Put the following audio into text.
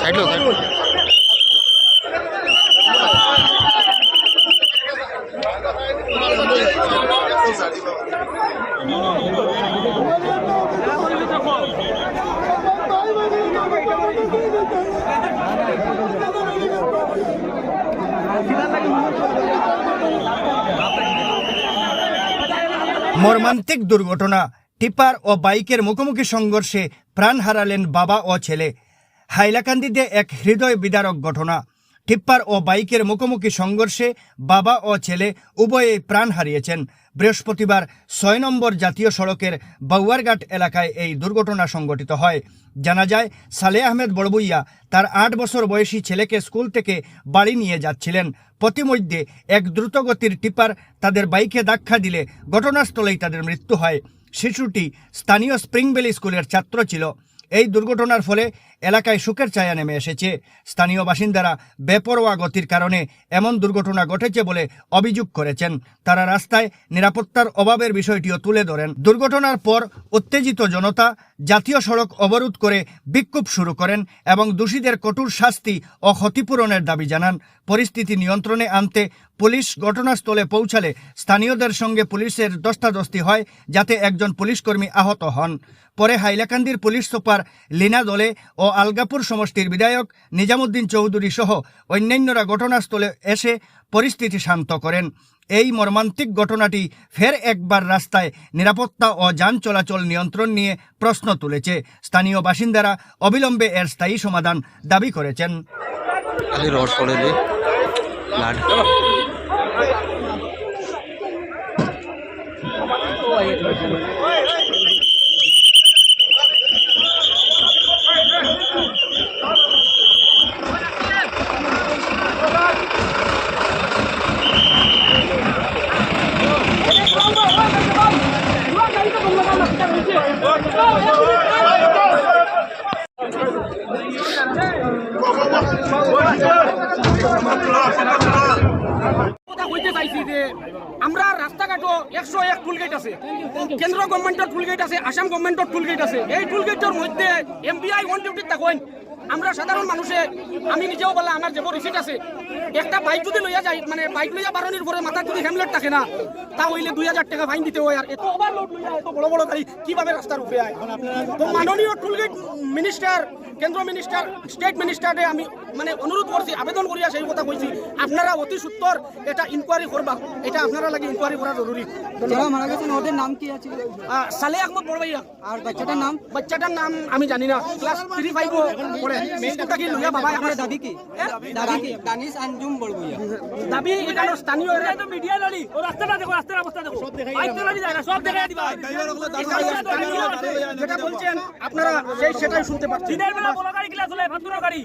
Side লো side মর্মান্তিক দুর্ঘটনা। Tipper ও বাইকের মুখোমুখি সংঘর্ষে প্রাণ হারালেন বাবা ও ছেলে। হাইলাকান্দিতে এক হৃদয় বিদারক ঘটনা। টিপ্পার ও বাইকের মুখোমুখি সংঘর্ষে বাবা ও ছেলে উভয়ে প্রাণ হারিয়েছেন। বৃহস্পতিবার ছয় নম্বর জাতীয় সড়কের বাউয়ারঘাট এলাকায় এই দুর্ঘটনা সংঘটিত হয়। জানা যায় সালে আহমেদ বড়বুইয়া তার আট বছর বয়সী ছেলেকে স্কুল থেকে বাড়ি নিয়ে যাচ্ছিলেন। প্রতিমধ্যে এক দ্রুতগতির টিপার তাদের বাইকে ধাক্কা দিলে ঘটনাস্থলেই তাদের মৃত্যু হয়। শিশুটি স্থানীয় স্প্রিং স্কুলের ছাত্র ছিল। এই দুর্ঘটনার ফলে এলাকায় শোকের ছায়া নেমে এসেছে। স্থানীয় বাসিন্দারা বেপরোয়া গতির কারণে এমন দুর্ঘটনা ঘটেছে বলে অভিযোগ করেছেন। তারা রাস্তায় নিরাপত্তার অভাবের বিষয়টিও তুলে ধরেন। দুর্ঘটনার পর উত্তেজিত জনতা জাতীয় সড়ক অবরোধ করে বিক্ষোভ শুরু করেন এবং দোষীদের কঠোর শাস্তি ও ক্ষতিপূরণের দাবি জানান। পরিস্থিতি নিয়ন্ত্রণে আনতে পুলিশ ঘটনাস্থলে পৌঁছালে স্থানীয়দের সঙ্গে পুলিশের দস্তাদস্তি হয় যাতে একজন পুলিশকর্মী আহত হন। পরে হাইলাকান্দির পুলিশ সুপার লীনা দলে ও আলগাপুর সমষ্টির বিধায়ক নিজামুদ্দিন চৌধুরী সহ অন্যান্যরা ঘটনাস্থলে এসে পরিস্থিতি শান্ত করেন এই মর্মান্তিক ঘটনাটি ফের একবার রাস্তায় নিরাপত্তা ও যান চলাচল নিয়ন্ত্রণ নিয়ে প্রশ্ন তুলেছে স্থানীয় বাসিন্দারা অবিলম্বে এর স্থায়ী সমাধান দাবি করেছেন লাড চাইছি যে আমরা রাস্তাঘাটও একশো এক টুল গেট আছে। কেন্দ্র গভর্নমেন্টের টুল গেট আছে আসাম গভর্নমেন্টের টুল গেট আছে। এই টুল গেটের মধ্যে এমবিআই ওয়ান ডিউটি থাকেন আমরা সাধারণ মানুষে আমি নিজেও বলা আমার যে রিসিট আছে একটা বাইক যদি লইয়া যায় মানে বাইক লইয়া বারণের পরে মাথার যদি হেমলেট থাকে না তা হইলে দুই হাজার টাকা ফাইন দিতে হয়। আর এত ওভারলোড লইয়া এত বড় বড় গাড়ি কীভাবে রাস্তার উপরে আয়? তো মাননীয় টুলগেট মিনিস্টার কেন্দ্র মিনিস্টার স্টেট মিনিস্টারে আমি মানে অনুরোধ করছি আবেদন করিয়া সেই কথা কইছি। আপনারা অতি সত্তর এটা ইনকোয়ারি করবা। এটা আপনারা লাগে ইনকোয়ারি করা জরুরি। যারা মারা গেছেন ওদের নাম কি আছে? সালে আহমদ বড়ভাইয়া আর বাচ্চাটার নাম? বাচ্চাটার নাম আমি জানি না। ক্লাস থ্রি ফাইভ পড়ে। কি লইয়া বাবা আপনার দাবি কি? দাবি কি? দানিশ আঞ্জুম বড়বুইয়া দাবি এখানে স্থানীয় মিডিয়া লড়ি। ও রাস্তাটা দেখো রাস্তার অবস্থা দেখো। সব দেখাই লড়ি যায় সব দেখাই দিবা। যেটা বলছেন আপনারা সেই সেটাই শুনতে পাচ্ছেন। দিনের বেলা বড় গাড়ি কিলা চলে ভাতুরা গাড়ি।